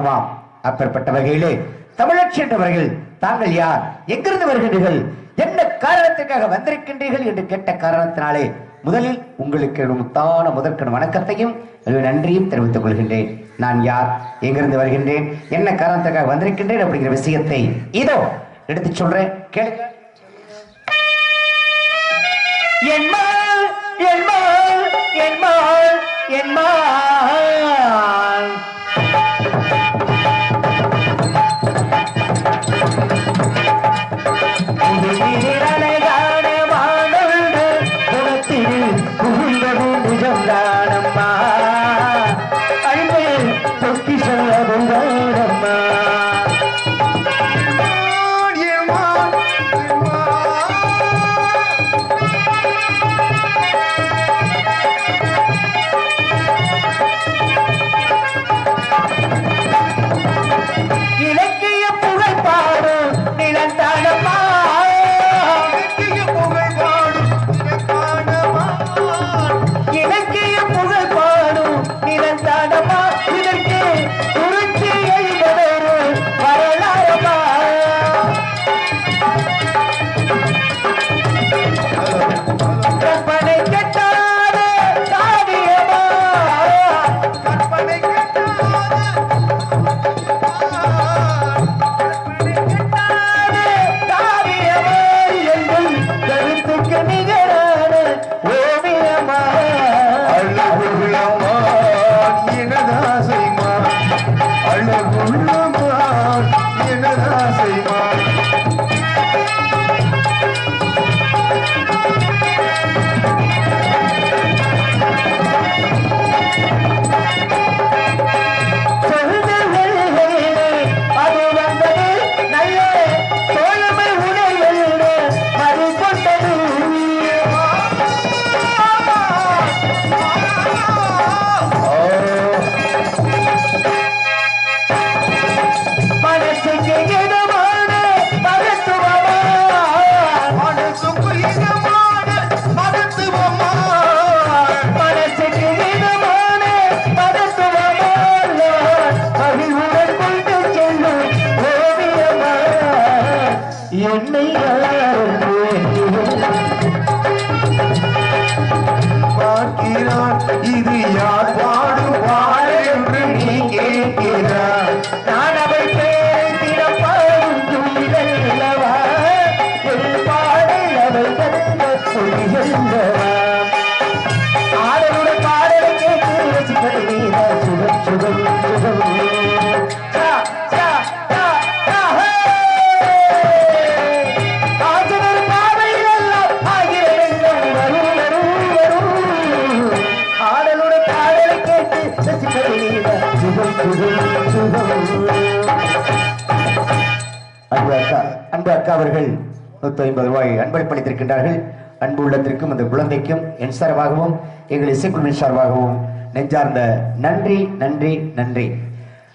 ஆகுமாம். அப்பேற்பட்ட வகையிலே தமிழச்சி என்றவர்கள் தாங்கள் யார்? எங்கிருந்து வருகின்றீர்கள்? என்ன காரணத்திற்காக வந்திருக்கின்றீர்கள்? என்று கேட்ட காரணத்தினாலே முதலில் உங்களுக்கு முத்தான முதற்கண் வணக்கத்தையும் நன்றியும் தெரிவித்துக் கொள்கின்றேன். நான் யார்? எங்கிருந்து வருகின்றேன்? என்ன காரணத்துக்காக வந்திருக்கின்றேன் அப்படிங்கிற விஷயத்தை இதோ எடுத்து சொல்றேன். கேளுங்க. என்மாள் என்மாள் என்மாள் என்மாள் என்னை நூற்றி ஐம்பது ரூபாய் அன்பளிப்பளித்திருக்கின்றார்கள் அன்பு உள்ளத்திற்கும் அந்த குழந்தைக்கும் என் சார்பாகவும் எங்கள் இசைக்குழுவின் சார்பாகவும் நெஞ்சார்ந்த நன்றி நன்றி நன்றி.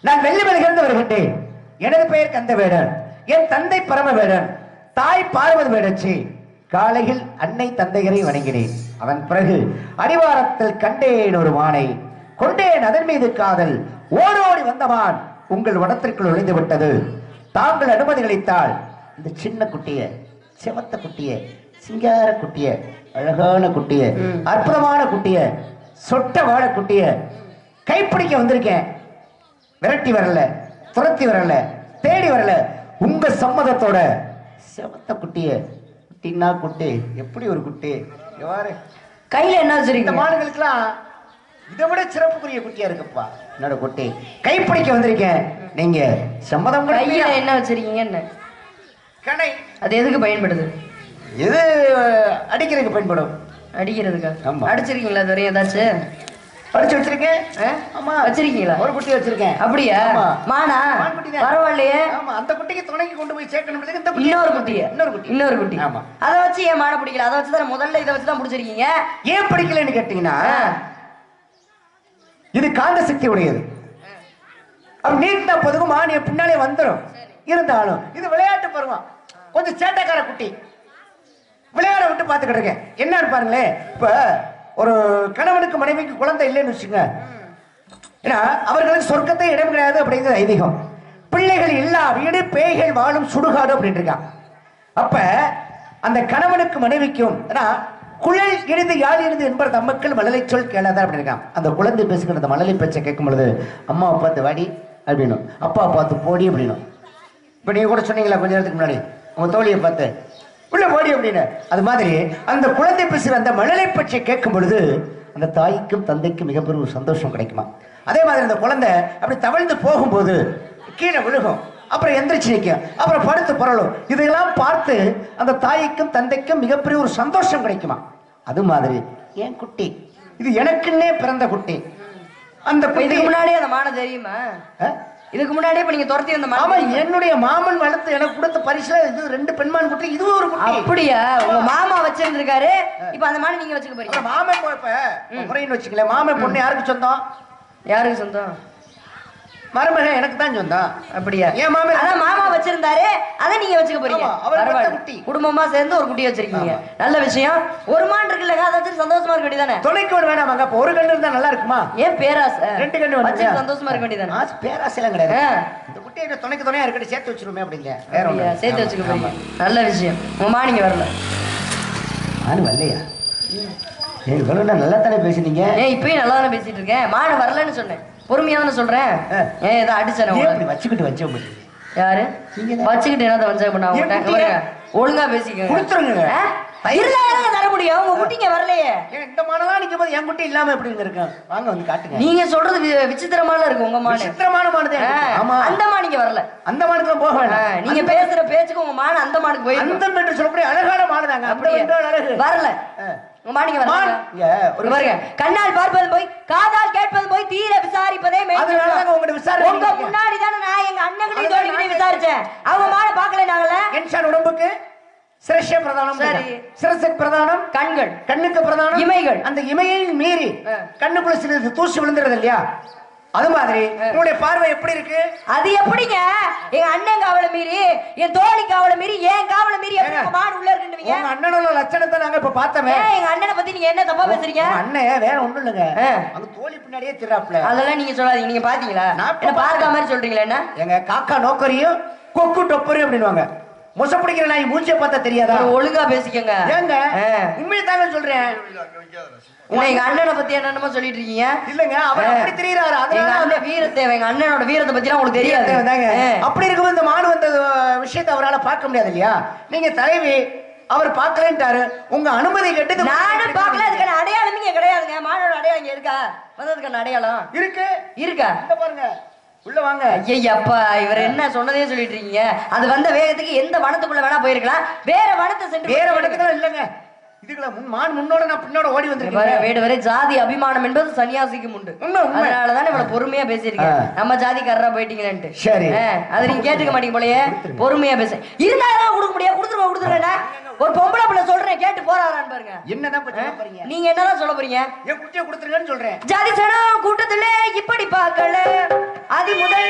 நான் வெள்ளிமலையிலிருந்து வருகின்றேன். எனது பெயர் கந்தவேடன். என் தந்தை பரமவேடன். தாய் பார்வதி வேடச்சி. காலையில் அன்னை தந்தையரை வணங்கினேன். அவன் பிறகு அடிவாரத்தில் கண்டேன் ஒரு மானை. கொண்டேன் அதன் மீது காதல். ஓடோடி வந்தவான் உங்கள் வனத்திற்குள் நுழைந்து விட்டது. தாங்கள் அனுமதி அளித்தால். இந்த சின்ன குட்டியை செவத்த குட்டிய சிங்கார குட்டிய அழகான குட்டிய அற்புதமான குட்டிய சொட்ட வாழ குட்டிய. கைப்பிடிக்க வந்திருக்கேன். விரட்டி வரல துரத்தி வரல தேடி வரல. உங்க சம்மதத்தோட செவத்த குட்டிய குட்டின்னா குட்டி எப்படி ஒரு குட்டி? எவ்வாறு கையில என்ன இந்த வச்சிருக்கீங்க மாடுகளுக்கெல்லாம் இதை விட சிறப்புக்குரிய குட்டியா இருக்குப்பா. என்னோட குட்டி. கைப்பிடிக்க வந்திருக்கேன். நீங்க சம்மதம் கையில? என்ன வச்சிருக்கீங்க என்ன கடை அது எதுக்கு பயன்படுது? இது அடிக்கிறதுக்கு பயன்படும். அடிக்கிறதுக்கா? ஆமா. அடிச்சிருக்கீங்களா வரையும் ஏதாச்சும் படிச்சு வச்சிருக்கேன்? ஆமா. வச்சிருக்கீங்களா? ஒரு குட்டி வச்சிருக்கேன். அப்படியா. மானா மான் குட்டி. பரவாயில்லையே. ஆமா அந்த குட்டிக்கு துணைக்கு கொண்டு போய் சேர்க்கணும் இந்த குட்டி இன்னொரு குட்டிய இன்னொரு குட்டி. இன்னொரு குட்டி. ஆமா. அதை வச்சு ஏன் மானை பிடிக்கல? அதை வச்சு தான் முதல்ல இதை வச்சு தான் பிடிச்சிருக்கீங்க? ஏன் பிடிக்கலன்னு கேட்டீங்கன்னா. இது காந்த சக்தி உடையது அப்ப நீட்டினா போதுக்கும் மானிய பின்னாலே வந்துடும் இருந்தாலும் இது விளையாட்டு பருவம். கொஞ்சம் சேட்டைக்கார குட்டி. விளையாட விட்டு பார்த்துக்கிட்டு இருக்கேன். என்னன்னு பாருங்களேன். இப்போ ஒரு கணவனுக்கு மனைவிக்கு குழந்தை இல்லைன்னு வச்சுங்க ஏன்னா அவர்களுக்கு சொர்க்கத்தை இடம் கிடையாது அப்படிங்கிறது ஐதீகம். பிள்ளைகள் இல்லா வீடு பேய்கள் வாழும் சுடுகாடு அப்படின்னு இருக்கான். அப்ப அந்த கணவனுக்கு மனைவிக்கும் ஏன்னா குழல் இனிது யாழ் இனிது என்பர் தம்மக்கள் மழலை சொல் கேளாத அப்படின்னு இருக்கான். அந்த குழந்தை பேசுகிற அந்த மழலை பேச்சை கேட்கும் பொழுது அம்மாவை பார்த்து வாடி அப்படின்னும். அப்பா பார்த்து போடி அப்படின்னும். இப்போ நீங்கள் கூட சொன்னீங்களா கொஞ்ச நேரத்துக்கு முன்னாடி? உங்க தோழியை பார்த்து உள்ள போடி அப்படின்னு. அது மாதிரி அந்த குழந்தை பேசுகிற அந்த மழலை பற்றி கேட்கும் பொழுது அந்த தாய்க்கும் தந்தைக்கும் மிகப்பெரிய ஒரு சந்தோஷம் கிடைக்குமா? அதே மாதிரி அந்த குழந்தை அப்படி தவழ்ந்து போகும்போது கீழே விழுகும். அப்புறம் எந்திரிச்சு நிற்கும் அப்புறம் படுத்து புரளும். இதையெல்லாம் பார்த்து அந்த தாய்க்கும் தந்தைக்கும் மிகப்பெரிய ஒரு சந்தோஷம் கிடைக்குமா? அது மாதிரி என் குட்டி. இது எனக்குன்னே பிறந்த குட்டி. அந்த இதுக்கு முன்னாடியே அந்த மான தெரியுமா? இதுக்கு முன்னாடியே இப்ப நீங்க துரத்தி வந்த ஆமா மான என்னுடைய மாமன் வளர்த்து எனக்கு கொடுத்த பரிசுல இது ரெண்டு பெண்மான் குட்டி இதுவும் ஒரு குட்டி. அப்படியா? உங்க மாமா வச்சிருந்திருக்காரு. இப்ப அந்த மான நீங்க வச்சுக்க போறீங்க. மாமன் இப்ப முறைன்னு வச்சுக்கல மாமன் பொண்ணு யாருக்கு சொந்தம்? யாருக்கு சொந்தம்? மருமகன் எனக்கு தான் சொந்தம் அப்படியா? என் மாமன் அதான் மாமா வச்சிருந்தாரு. அதை நீங்க வச்சுக்க போறீங்க. அவர் குட்டி. குடும்பமா சேர்ந்து ஒரு குட்டி வச்சிருக்கீங்க. நல்ல விஷயம். ஒரு மான் இருக்குல்லங்க அதை வச்சு சந்தோஷமா இருக்க வேண்டியதானே துணைக்கு ஒரு வேணாமாங்க அப்ப ஒரு கண்ணு இருந்தா நல்லா இருக்குமா? ஏன் பேராசை? ரெண்டு கண்ணு வச்சு வேணுமா? சந்தோஷமா இருக்க வேண்டியதானே ஆசை பேராசைலாம் கிடையாது. ஆ. இந்த குட்டியை துணைக்கு துணையா இருக்கட்டும் சேர்த்து வச்சிருமே அப்படிங்க வேற? ஒண்ணு சேர்த்து வச்சுக்க போறீங்க. நல்ல விஷயம். உங்க மானிங்க வரல. நானும் வரலையா? ஏய் இவ்வளவு நல்லா தானே பேசுனீங்க? ஏன் இப்பயும் நல்லா தானே பேசிட்டு இருக்கேன். மான வரலன்னு சொன்னேன். பொறுமையா தானே சொல்றேன். ஏன் ஏதோ அடிச்சேன் வச்சுக்கிட்டு வச்ச முடியும் யாரு. வச்சுக்கிட்டு என்னத்த வஞ்சகம் பண்ண? பாருங்க ஒழுங்கா பேசிக்கங்க. கொடுத்துருங்க. தர முடியும்? உங்க குட்டிங்க வரலையே. இந்த மானெல்லாம் நிக்கும் போது என் குட்டி இல்லாம வாங்க வந்து காட்டுங்க. நீங்க சொல்றது வி- விசித்திரமால இருக்கு உங்க மானு விசித்திரமான மானதே ஆமா. அந்த மானிங்க வரல. அந்த மானுக்குலாம் போக வேண்டாம் நீங்க பேசுற பேச்சுக்கு உங்க மான் அந்த மானுக்கு போயிருக்கு அந்தம் என்று சொல்லக்கூடிய அழகான மானுதாங்க அந்த அழகு. வரல. மானிங்க ஒரு பாருங்க. கண்ணால் பார்ப்பது போய் காதால் கேட்பது போய் தீர விசாரிப்பதே அதனால விசாரணை உங்க பண்ணிருக்கேன். முன்னாடி தானே நான் எங்க அண்ணன்கிட்ட நான் விசாரிச்சேன். அவங்க மாட பாக்கல நாங்கள என்சான் உடம்புக்கு சிரஸ்ய பிரதானம் சரி. சிரசுக்கு பிரதானம் கண்கள். கண்ணுக்கு பிரதானம் இமைகள். அந்த இமையை மீறி. கண்ணுக்குள்ள சிறிது தூசி விழுந்துறது இல்லையா? அது மாதிரி உங்களுடைய பார்வை எப்படி இருக்கு? அது எப்படிங்க? எங்க அண்ணன் காவலை மீறி என் தோழி காவலை மீறி என் காவலை மீறி மாடு உள்ள இருக்குன்றீங்க உங்க அண்ணனோட லட்சணத்தை நாங்க இப்ப பார்த்தோமே. ஏன் எங்க அண்ணனை பத்தி நீங்க என்ன தப்பா பேசுறீங்க? அண்ணன் வேற ஒண்ணும் இல்லைங்க. அங்க தோழி பின்னாடியே திராப்ல அதெல்லாம் நீங்க சொல்லாதீங்க நீங்க பாத்தீங்களா? என்ன பார்த்த மாதிரி சொல்றீங்களா என்ன? எங்க காக்கா நோக்கரியும் கொக்கு டொப்பரையும் அப்படின்னுவாங்க. மொச பிடிக்கிற நாய் மூஞ்சிய பார்த்தா தெரியாதா? ஒழுங்கா பேசிக்கங்க. ஏங்க. உண்மையை தாங்க சொல்றேன். எங்க அண்ணனை பத்தி என்னென்னமோ சொல்லிட்டு இருக்கீங்க இல்லங்க அவர். அப்படி தெரியுறாரு. அதனால அண்ணன் வீரத்தை எங்க அண்ணனோட வீரத்தை பத்தி உங்களுக்கு தெரியாது. அப்படி இருக்கும்போது இந்த மாடு வந்த விஷயத்தை அவரால பார்க்க முடியாது இல்லையா? நீங்க தலைவி அவர் பார்க்கலன்ட்டாரு. உங்க அனுமதி கேட்டு நானும் பார்க்கல அதுக்கான அடையாளம் இங்க கிடையாதுங்க. மானோட அடையாளம் இங்க இருக்கா? வந்ததுக்கான அடையாளம்? இருக்கு. இருக்கா? பாருங்க. உள்ள வாங்க. ஐயப்பா இவர் என்ன சொன்னதே சொல்லிட்டு இருக்கீங்க? அது வந்த வேகத்துக்கு எந்த வனத்துக்குள்ள வேணா போயிருக்கலாம். வேற வனத்தை சென்று வேற வடக்குதான் இல்லங்க. இதுக்குள்ள முன் மான் முன்னோட நான் பின்னோட ஓடி பாருங்க, வந்திருக்கேன் வேடு வரை ஜாதி அபிமானம் என்பது சன்னியாசிக்கும் உண்டு. உண்மை, உண்மை. அதனாலதான் இவ்வளவு பொறுமையா பேசியிருக்கேன். நம்ம ஜாதிக்காரரா போயிட்டீங்களேன்ட்டு. சரி. அது நீங்க கேட்டுக்க மாட்டீங்க போலயே. பொறுமையா பேச. இருந்தாலும் கொடுக்க முடியாது கொடுத்துருவோம் கொடுத்துருவேன் ஒரு பொம்பளை பிள்ளை சொல்றேன் கேட்டு போறாரான்னு பாருங்க. என்னதான் போறீங்க? நீங்க என்னதான் சொல்ல போறீங்க? என் குட்டியை கொடுத்துருங்கன்னு சொல்றேன். ஜாதி சனம் கூட்டத்துல இப்படி பார்க்கல. அதி முதல்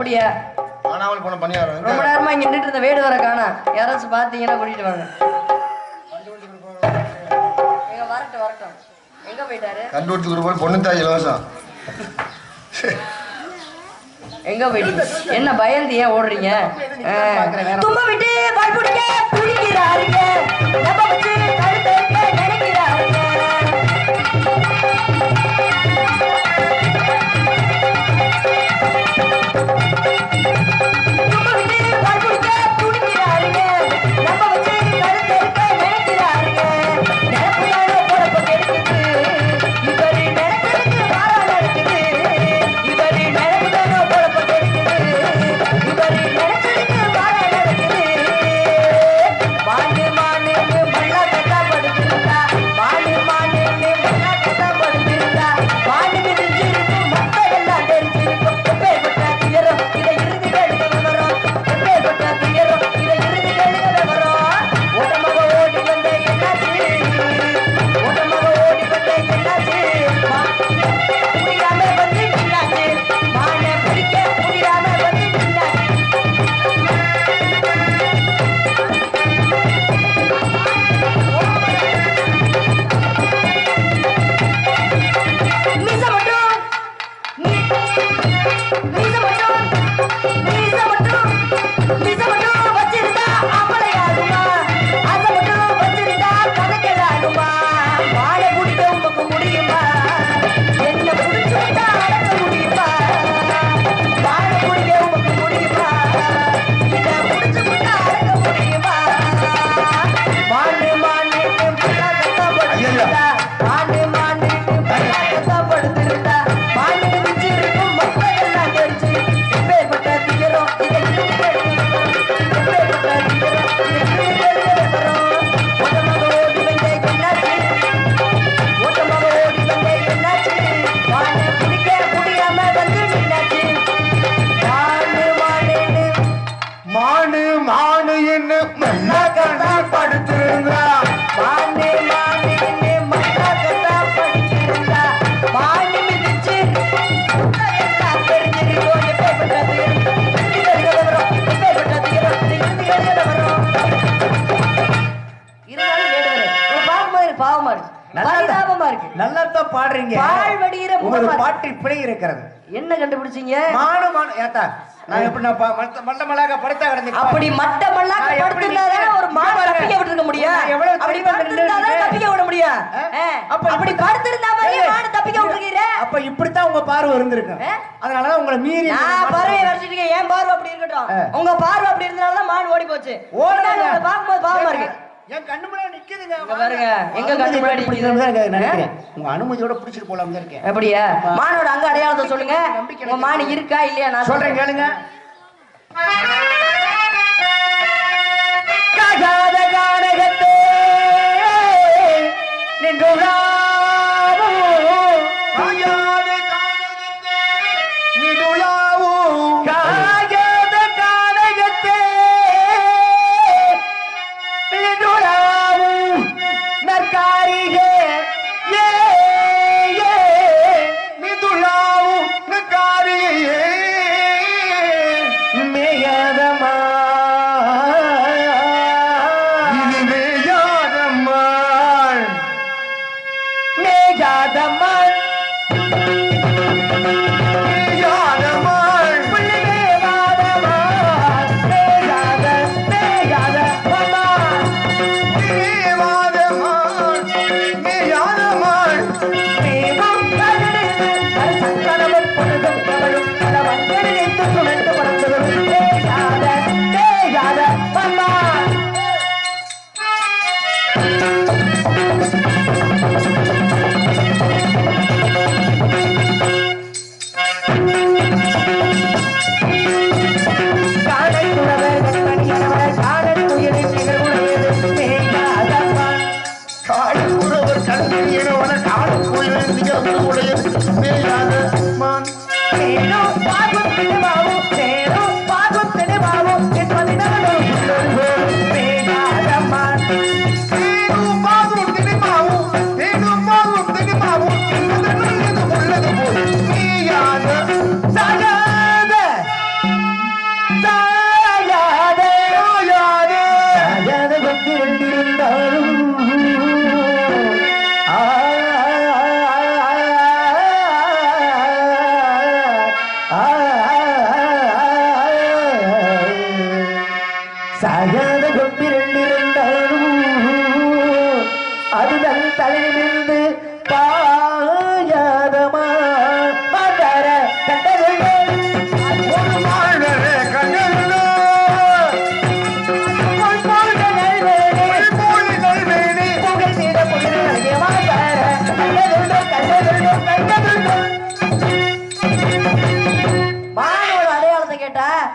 அப்படியா? ஆனாவல் போன பணியாரம் ரொம்ப நேரமா இங்க நின்னுட்டு இருந்த வேடு வர காணா. யாராச்சும் பாத்தீங்கன்னா கூட்டிட்டு வாங்க. எங்க வரட்டும் வரட்டும். எங்க போயிட்டாரு? கண்டுபிடிச்சு கொடுப்போம் பொண்ணு தாய் இலவசம். எங்க போயிட்டீங்க என்ன பயந்து ஏன் ஓடுறீங்க. தும்ப விட்டு இருக்கு. பரிதாபமா இருக்கு. நல்லா தான் பாடுறீங்க. பால் வடிகிற உங்களது முகமா- பாட்டில் பிழை இருக்கிறது. என்ன கண்டுபிடிச்சீங்க? மானு மானு ஏத்தா நான் எப்படி நான் படுத்தா கிடந்தேன் அப்படி மட்ட எப்படி படுத்திருந்தாதானே ஒரு. தப்பிக்க விட்டுருக்க முடியும். எவ்வளவு அப்படி விட முடியும். அப்ப அப்படி இப்படி- படுத்திருந்தா மான் தப்பிக்க விட்டுருக்கீங்க அப்ப இப்படித்தான் உங்க பார்வை இருந்திருக்கும். ஆ? அதனாலதான் உங்களை மீறி நான் வரைச்சிட்டு இருக்கேன். என் பார்வை அப்படி இருக்கட்டும். உங்க பார்வை அப்படி இருந்தனால தான் மான் ஓடி போச்சு. உங்களை பார்க்கும்போது பாவமா இருக்கு. என் கண்ணு முன்னாடி நிக்குதுங்க பாருங்க, எங்க கண்ணு முன்னாடி? நினைக்கிறேன் உங்க அனுமதியோட பிடிச்சிட்டு போலாம் இருக்கேன். அப்படியா? மானோட அங்க அடையாளத்தை சொல்லுங்க. உங்க மான் இருக்கா. இல்லையா? நான் சொல்றேன் கேளுங்க. காகாத கானகத்தே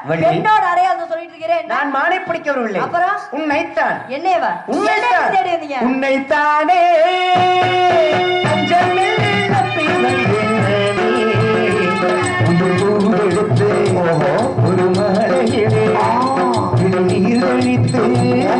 வள்ளி. பெண்ணோட அடையாளத்தை சொல்லிட்டு இருக்கிறேன். நான் மானை பிடிக்க வரவில்லை அப்புறம்? உன்னைத்தான். என்னேவா உன்னைத்தான். உன்னைத்தானே. ஒரு மலையிலே நீர் கோலமிலே